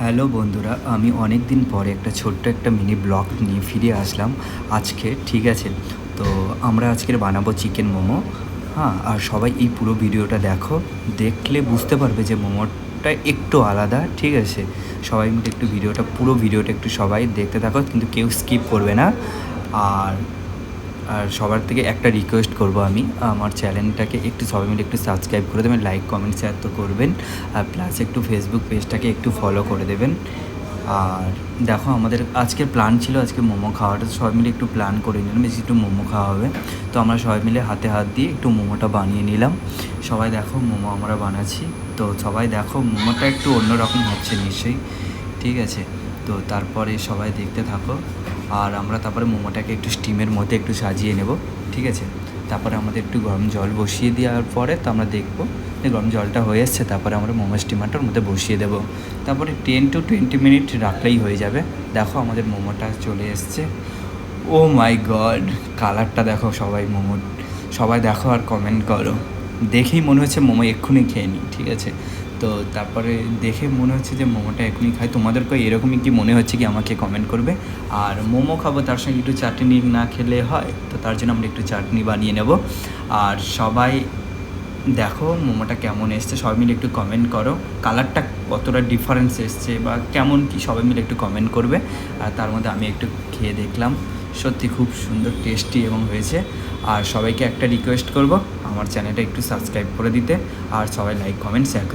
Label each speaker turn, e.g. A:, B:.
A: Hello বন্ধুরা, আমি অনেক দিন পরে একটা ছোট্ট একটা মিনি ব্লগ নিয়ে ফিরে আসলাম। আজকে ঠিক আছে, তো আমরা আজকের বানাবো চিকেন মোমো। হ্যাঁ আর সবাই এই পুরো ভিডিওটা দেখো, দেখলে বুঝতে পারবে যে মোমোটা একটু আলাদা, ঠিক আছে? সবাই মিলে একটু ভিডিওটা, পুরো ভিডিওটা একটু সবাই দেখতে থাকো, কিন্তু কেউ স্কিপ করবে না। আর আর সবার থেকে একটা রিকোয়েস্ট করব আমি। আমার চ্যানেলটাকে একটু সবাই মিলে একটু সাবস্ক্রাইব করে দেবেন লাইক কমেন্ট শেয়ার তো করবেন। আর প্লাস একটু ফেসবুক পেজটাকে একটু ফলো করে দেবেন। আর দেখো, আমাদের আজকের প্ল্যান ছিল, আজকে মোমো খাওয়াটা, সবাই মিলে একটু প্ল্যান করে নিলাম, বেশি একটু মোমো খাওয়া হবে। তো আমরা সবাই মিলে হাতে হাত দিয়ে একটু মোমোটা বানিয়ে নিলাম। সবাই দেখো, মোমো আমরা বানাচ্ছি। তো সবাই দেখো, মোমোটা একটু অন্যরকম হচ্ছে নিশ্চয়ই। ঠিক আছে? তো তারপরে সবাই দেখতে থাকো। আর আমরা তারপরে মোমোটাকে একটু স্টিমের মধ্যে একটু সাজিয়ে নেব, ঠিক আছে? তারপরে আমাদের একটু গরম জল বসিয়ে দেওয়ার পরে তো আমরা দেখব যে গরম জলটা হয়ে এসছে, তারপরে আমরা মোমো স্টিমারটার মধ্যে বসিয়ে দেবো। তারপরে টেন টু টোয়েন্টি মিনিট রাখলেই হয়ে যাবে। দেখো আমাদের মোমোটা চলে এসছে। ও মাই গড কালারটা দেখো সবাই মোমো, সবাই দেখো আর কমেন্ট করো। দেখেই মনে হচ্ছে মোমো এক্ষুনি খেয়ে নিই, ঠিক আছে? তো তারপরে দেখে মনে হচ্ছে যে মোমোটা এখনই খাই। তোমাদেরকে এরকমই কি মনে হচ্ছে কি আমাকে কমেন্ট করবে? আর মোমো খাব তার সঙ্গে একটু চাটনি না খেলে হয়, তো তার জন্য আমরা একটু চাটনি বানিয়ে নেব। আর সবাই দেখো মোমোটা কেমন এসছে, সবাই মিলে একটু কমেন্ট করো। কালারটা কতটা ডিফারেন্স এসছে বা কেমন কি সবাই মিলে একটু কমেন্ট করবে। আর তার মধ্যে আমি একটু খেয়ে দেখলাম। সত্যি খুব সুন্দর টেস্টি এবং হয়েছে। আর সবাইকে একটা রিকোয়েস্ট করব, আমার চ্যানেলটা একটু সাবস্ক্রাইব করে দিতে। আর সবাই লাইক কমেন্ট শেয়ার